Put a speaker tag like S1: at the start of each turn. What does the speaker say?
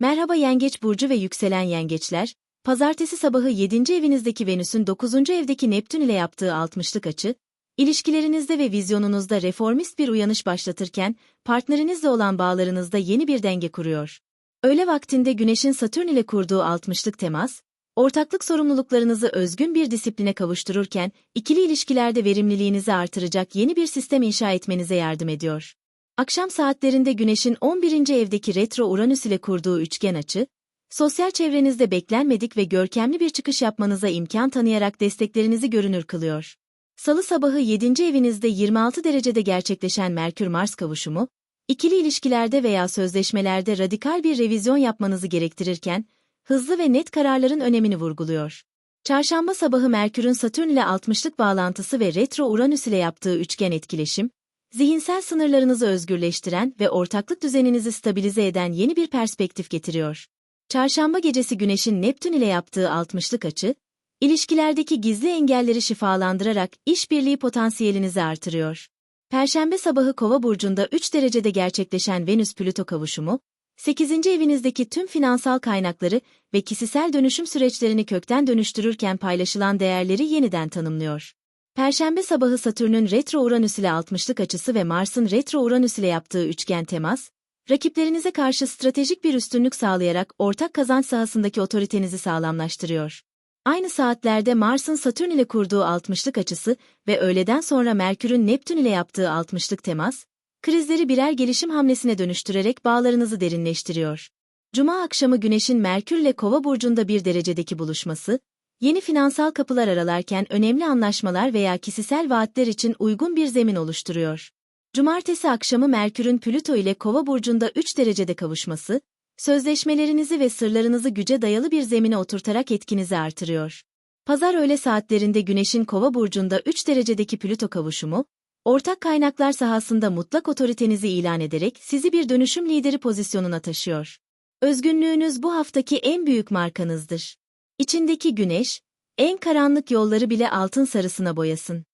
S1: Merhaba Yengeç Burcu ve yükselen yengeçler, pazartesi sabahı 7. evinizdeki Venüs'ün 9. evdeki Neptün ile yaptığı 60'lık açı, ilişkilerinizde ve vizyonunuzda reformist bir uyanış başlatırken, partnerinizle olan bağlarınızda yeni bir denge kuruyor. Öğle vaktinde Güneş'in Satürn ile kurduğu 60'lık temas, ortaklık sorumluluklarınızı özgün bir disipline kavuştururken, ikili ilişkilerde verimliliğinizi artıracak yeni bir sistem inşa etmenize yardım ediyor. Akşam saatlerinde Güneş'in 11. evdeki retro Uranüs ile kurduğu üçgen açı, sosyal çevrenizde beklenmedik ve görkemli bir çıkış yapmanıza imkan tanıyarak desteklerinizi görünür kılıyor. Salı sabahı 7. evinizde 26 derecede gerçekleşen Merkür-Mars kavuşumu, ikili ilişkilerde veya sözleşmelerde radikal bir revizyon yapmanızı gerektirirken, hızlı ve net kararların önemini vurguluyor. Çarşamba sabahı Merkür'ün Satürn ile 60'lık bağlantısı ve retro Uranüs ile yaptığı üçgen etkileşim, zihinsel sınırlarınızı özgürleştiren ve ortaklık düzeninizi stabilize eden yeni bir perspektif getiriyor. Çarşamba gecesi Güneş'in Neptün ile yaptığı 60'lık açı, ilişkilerdeki gizli engelleri şifalandırarak işbirliği potansiyelinizi artırıyor. Perşembe sabahı Kova burcunda 3 derecede gerçekleşen Venüs-Plüto kavuşumu, 8. evinizdeki tüm finansal kaynakları ve kişisel dönüşüm süreçlerini kökten dönüştürürken paylaşılan değerleri yeniden tanımlıyor. Perşembe sabahı Satürn'ün retro Uranüs ile 60'lık açısı ve Mars'ın retro Uranüs ile yaptığı üçgen temas, rakiplerinize karşı stratejik bir üstünlük sağlayarak ortak kazanç sahasındaki otoritenizi sağlamlaştırıyor. Aynı saatlerde Mars'ın Satürn ile kurduğu 60'lık açısı ve öğleden sonra Merkür'ün Neptün ile yaptığı 60'lık temas, krizleri birer gelişim hamlesine dönüştürerek bağlarınızı derinleştiriyor. Cuma akşamı Güneş'in Merkür ile Kova burcunda bir derecedeki buluşması, yeni finansal kapılar aralarken önemli anlaşmalar veya kişisel vaatler için uygun bir zemin oluşturuyor. Cumartesi akşamı Merkür'ün Plüto ile Kova burcunda 3 derecede kavuşması, sözleşmelerinizi ve sırlarınızı güce dayalı bir zemine oturtarak etkinizi artırıyor. Pazar öğle saatlerinde Güneş'in Kova burcunda 3 derecedeki Plüto kavuşumu, ortak kaynaklar sahasında mutlak otoritenizi ilan ederek sizi bir dönüşüm lideri pozisyonuna taşıyor. Özgünlüğünüz bu haftaki en büyük markanızdır. İçindeki güneş, en karanlık yolları bile altın sarısına boyasın.